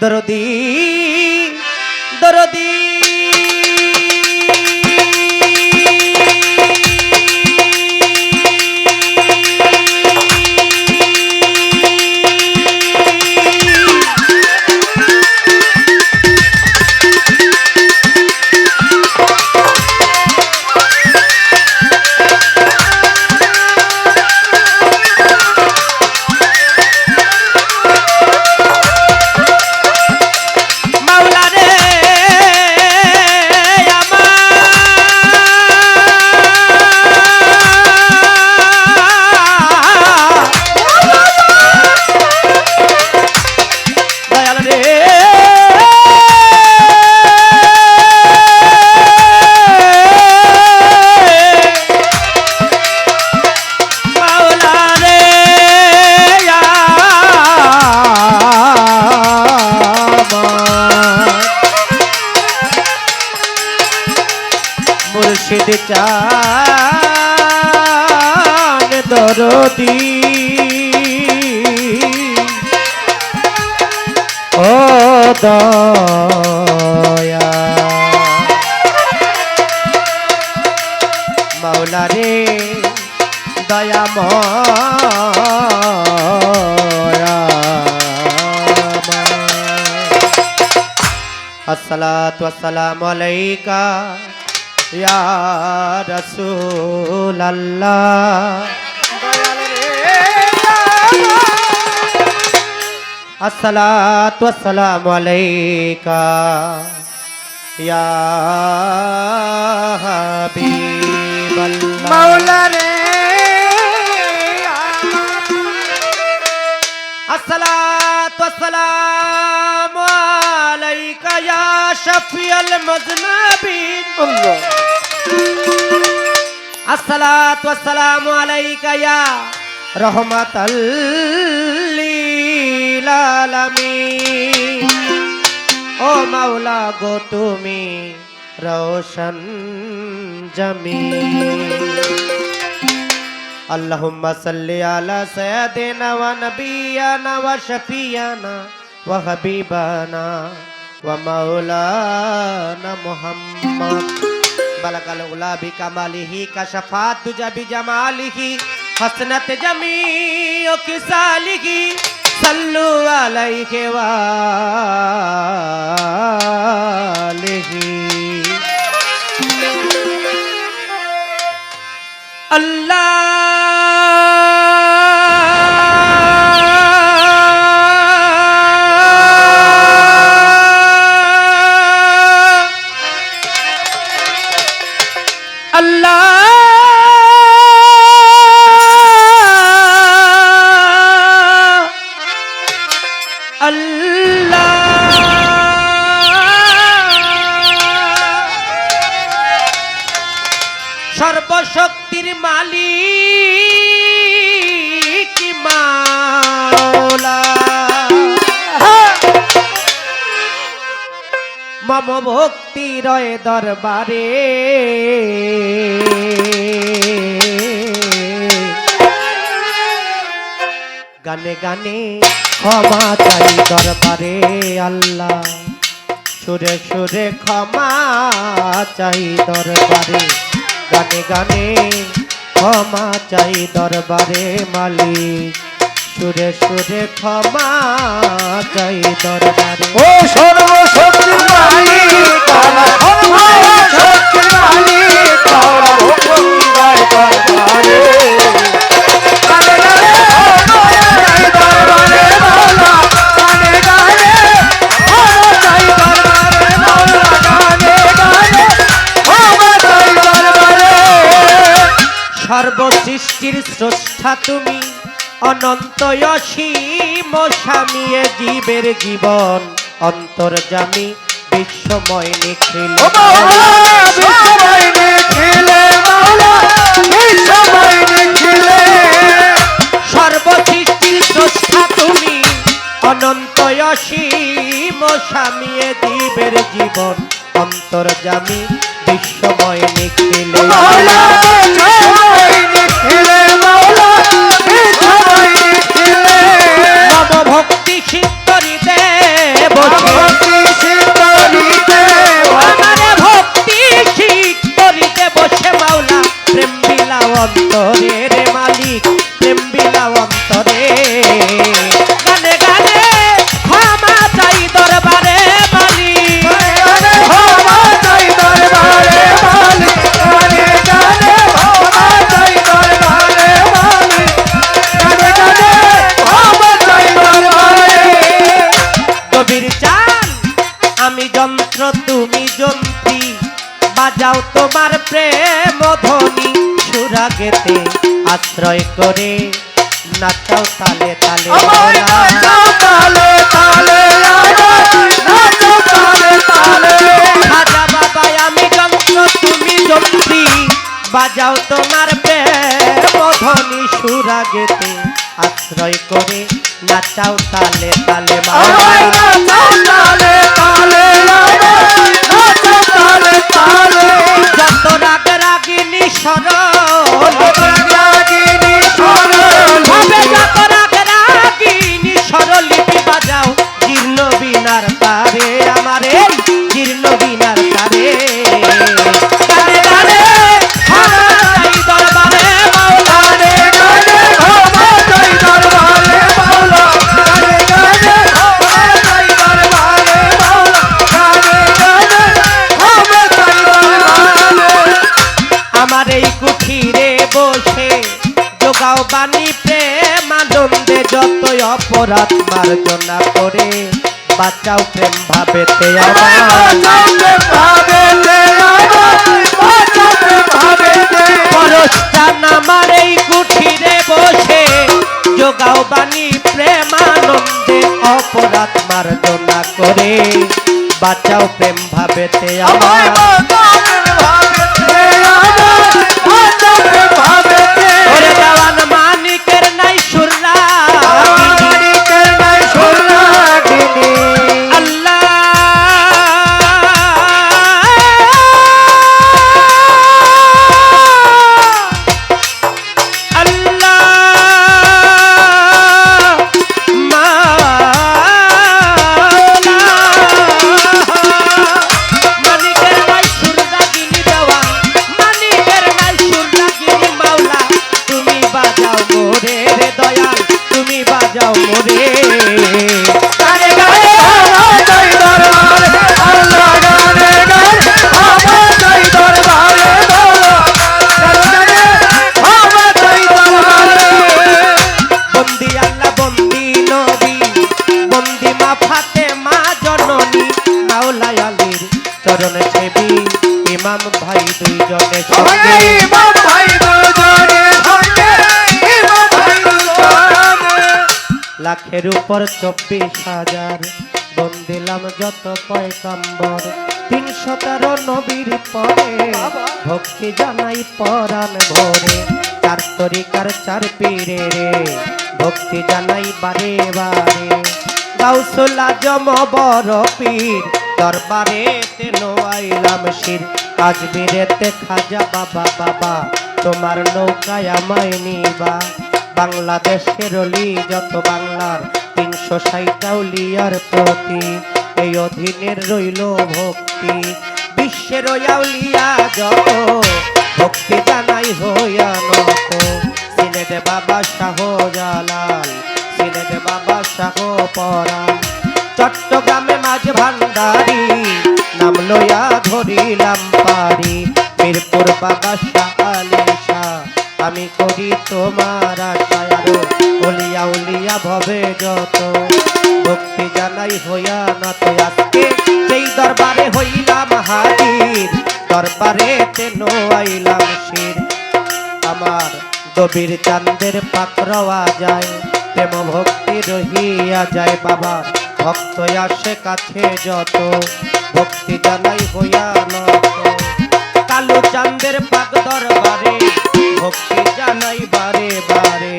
দরদি দরদি। ও দয়া। মাওলা রে দয়া আসসালাতু আসসালামু আলাইকা। ইয়া রাসূলাল্লাহ। আসসালাতু আসসালামু আলাইকা। ইয়া হাবিবাল্লাহ। يا شفيع المذنبين আল্লাহ الصلاة والسلام عليك يا رحمة للعالمين ও মাওলা গো তুমি রোশন জমিন اللهم صل على سيدنا ونبينا وشفينا وحبيبنا ومولانا محمد بلغ العلا بكماله كشفات تجا بجماله حسنت جميع كساله صلوا عليه وآله الله সর্বশক্তির মালিক মম ভক্তি রয়ে দরবারে। গানে গানে ক্ষমা চাই দরবারে আল্লাহ। সুরে সুরে ক্ষমা চাই দরবারে। গানে গানে ক্ষমা চাই দরবারে মালিক। সুরে সুরে ক্ষমা চাই দরবারে। ও সর্বশক্তি মালিক, আমার সর্বশক্তির মালিক তুমি অনন্ত অসীম স্বামীয়ে জীবের জীবন অন্তর্জামী বিশ্বময় নিখিল। বিশ্বময় নিখিলে বিশ্বময় নিখিলে। সর্বসৃষ্টির স্রষ্টা তুমি অনন্ত অসীম স্বামীয়ে জীবের জীবন অন্তর্জামী বিশ্বময় নিখিলে। বাজাও তোমার প্রেম ধ্বনি সুরাগেতে আশ্রয় করে। নাচাও তালে তালে তালে তালে বাজাও তোমার প্রেম ধ্বনি সুরাগেতে আশ্রয় করে। নাচাও তালে তালে তালে তালে সরল অপরাধ মার্জনা করে বাঁচাও প্রেম ভাবেতে আমার। আমার এই কুঠিরে বসে যোগাও বাণী প্রেমানন্দে অপরাধ মার্জনা করে বাঁচাও প্রেম ভাবেতে আমার। লাখের উপর চব্বিশ হাজার। বন্দিলাম যত পয়কাম্বর তিনশো তেরো নবীর পরে ভক্তি জানাই পরাণ ভরে। চার তরিকার চার পীরে রে, ভক্তি জানাই বারে বারে। গাউসুল আজম বড় পীর, দরবারে তেনো আইলাম শির। আজমিরেতে খাজা বাবা বাবা, তোমার নৌকায় আমায় নিবা। বাংলাদেশের অলি যত বাংলার তিনশো ষাটাউলিয়ার প্রতি। এই অধীনের রইল ভক্তি। বিশ্বের আউলিয়া যত, ভক্তি জানাই হইয়া নত। সিলেট বাবা শাহ জালাল সিলেট বাবা শাহ পরাণ। চট্টগ্রামে মাঝ ভান্ডারি, নাম লইয়া ধরিলাম পারি মিরপুর বাবা শাহ আমি করি তোমার আশায় উলিয়া উলিয়া ভবে যত। ভক্তি জানাই হইয়া নত আজকে। সেই দরবারে হইলাম হাজির। দরবারে তেনো আইলাম শির? আমার গভীর চান্দের পাকড়াওয়া যায় প্রেম ভক্তি রহিয়া যায় বাবা। ভক্ত আসে কাছে যত। ভক্তি জানাই হইয়া নত। কালো চান্দের পাক দরবারে ভক্তি জানাই বারে বারে।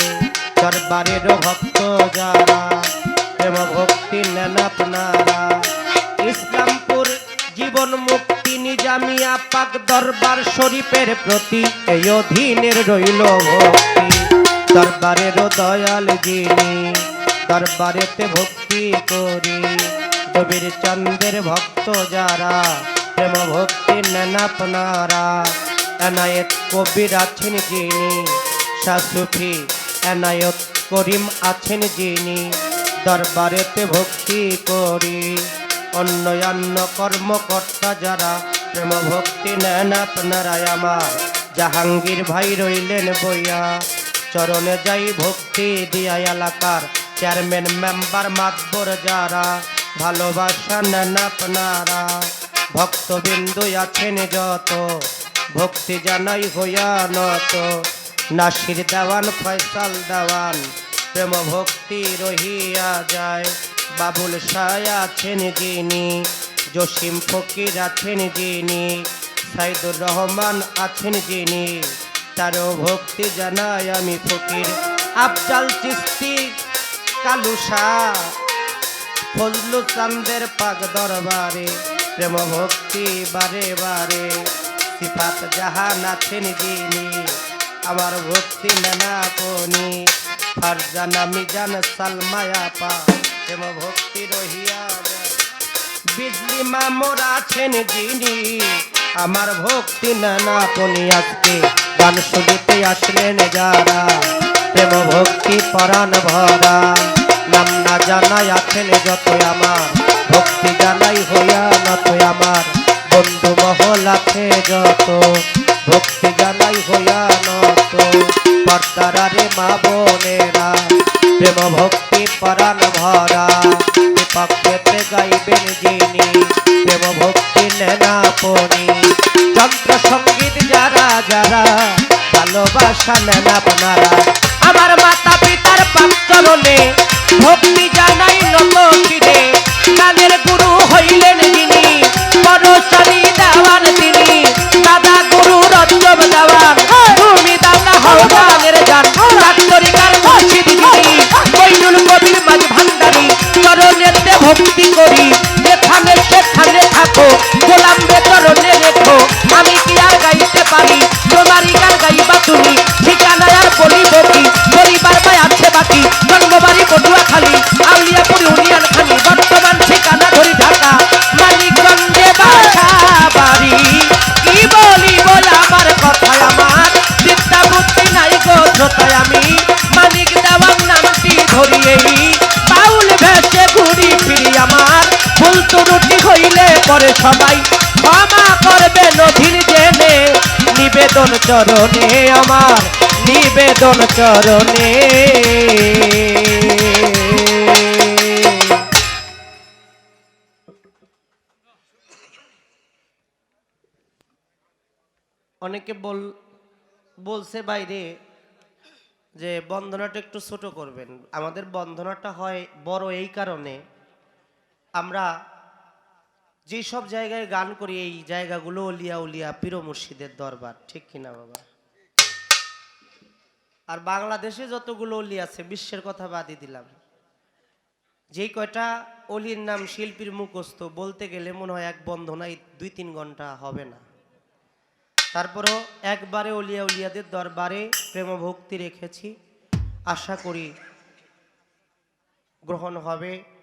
দরবারের ভক্ত যারা, প্রেম ভক্তি নেন আপনারা। ইসলামপুর জীবন মুক্ত তিনি জামিয়া পাক দরবার শরীফের প্রতি এই অধীনের রইল ভক্তি। দরবারের দয়াল যিনি দরবারেতে ভক্তি করি কবির চন্দ্রের ভক্ত যারা, প্রেম ভক্তি নেন আপনারা। এনায়েত কবির আছেন যিনি। শাসুফি এনায়ত করিম আছেন যিনি। দরবারেতে ভক্তি করি। অন্য অন্য কর্মকর্তা যারা প্রেম ভক্তি নেন আপনারাই আমার। জাহাঙ্গীর ভাই রইলেন বইয়া। চরণে যাই ভক্তি দিয়া এলাকার চেয়ারম্যান, মেম্বার, মাতবর যারা। ভালোবাসা নেন আপনারা। ভক্তবিন্দু আছেন যত। ভক্তি জানাই হইয়া নত। নাসির দেওয়ান, ফয়সাল দেওয়ান প্রেম ভক্তি রহিয়া যায়। বাবুল শাহ আছেন যিনি, জসিম ফকির আছেন যিনি, সাইদুর রহমান আছেন যিনি। তারও ভক্তি জানাই আমি ফকির। আফজাল চিস্তি কালু শাহ, ফজলু চান্দের পাক দরবারে প্রেম ভক্তি বারে বারে। সিফাত জাহান আছেন যিনি আমার ভক্তি নানা ফারজানা মিজান সালমায়া পা, প্রেম ভক্তি রহিয়া। বিজলি মামর আছেন যিনি আমার ভক্তি নানা পনি আজকে গান শুনতে আসলেন যারা, প্রেম ভক্তি পরাণ ভরা। নাম না জানাই আছেন যত আমার, ভক্তি জানাই হইয়া নত আমার। বন্ধু মহল আছে যত, ভক্তি জানাই হইয়া নত। পর্দারে মা বোনেরা, প্রেম ভক্তি পরাণ ভরা। বিপক্ষেতে গাইবেন যিনি, প্রেম ভক্তি নেনা পনি যন্ত্র সংগীত যারা যারা, ভালোবাসা নেন আপনারা। আমার মাতা পিতার পাচরণে ভক্তি জানাই নত ফিরে। তাদের গুরু হইলেন যিনি চরণে, আমার নিবেদন চরণে। অনেকে বল, বলছে বাইরে যে বন্ধনাটা একটু ছোট করবেন। আমাদের বন্ধনাটা হয় বড় এই কারণে আমরা যেই সব জায়গায় গান করি, এই জায়গাগুলো অলিয়া উলিয়া পীর মুর্শিদের দরবার। ঠিক কিনা বাবা? আর বাংলাদেশে যতগুলো অলি আছে, বিশ্বের কথা বাদই দিলাম। যেই কয়টা অলির নাম শিল্পীর মুখস্থ, বলতে গেলে মনে হয় এক বন্ধনায় দুই তিন ঘণ্টা হবে না। তারপরও একবারে অলিয়া উলিয়াদের দরবারে প্রেম ভক্তি রেখেছি। আশা করি গ্রহণ হবে।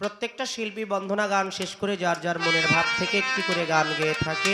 প্রত্যেকটা শিল্পী বন্ধনা গান শেষ করে যার যার মনের ভাব থেকে একটি করে গান গেয়ে থাকে।